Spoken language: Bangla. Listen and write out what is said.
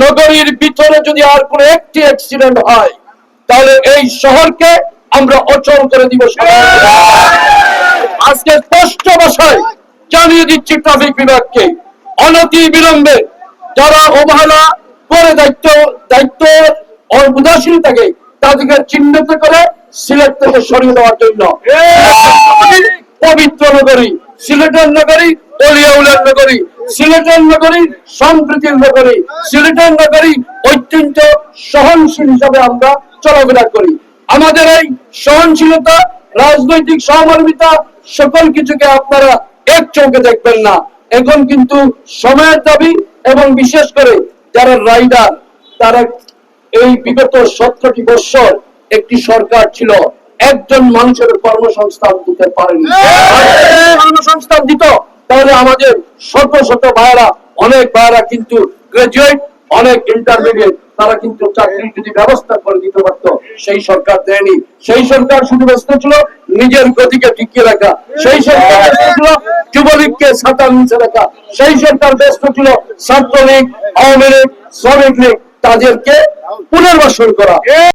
নগরীর ভিতরে যদি আর কোনো একটি অ্যাক্সিডেন্ট হয় তাহলে এই শহরকে আমরা অচল করে দিব আজকে স্পষ্ট ভাষায় জানিয়ে দিচ্ছি ট্রাফিক বিভাগকে অনতি বিলম্বে যারা অবহেলা করে দায়িত্ব দায়িত্ব উদাসীন থাকে তাদেরকে চিহ্নিত করে সিলেট থেকে সরিয়ে দেওয়ার জন্য। পবিত্র নগরী সিলেটের নগরী অলিয়াউলের নগরী সিলেটের নগরী সম্প্রীতির নগরী সিলেটের নগরী অত্যন্ত সহনশীল হিসাবে আমরা চলাফেরা করি। আমাদের এই সহনশীলতা রাজনৈতিক সহমর্মিতা সকল কিছুকে আপনারা এক চোখে দেখবেন না। এখন কিন্তু সময়ের দাবি এবং বিশেষ করে যারা রাইডার তারা এই বিগত সতেরোটি বছর একটি সরকার ছিল একজন মানুষের কর্মসংস্থান দিতে পারেনি। আর কর্মসংস্থান দিত তাহলে আমাদের শত শত ভাইরা অনেক ভাইরা কিন্তু গ্রাজুয়েট অনেক ইন্টারমিডিয়েট তারা কিন্তু চাকরির যদি ব্যবস্থা করে দিতে পারতো, সেই সরকার দেয়নি। সেই সরকার শুধু ব্যস্ত ছিল, নিজের গতিকে টিকিয়ে রাখা। সেই সরকার ব্যস্ত ছিল, যুবলীগকে সাঁতার নিচে রাখা। সেই সরকার ব্যস্ত ছিল, ছাত্রলীগ, আওয়ামী লীগ, শ্রমিক লীগ, তাদেরকে পুনর্বাসন করা।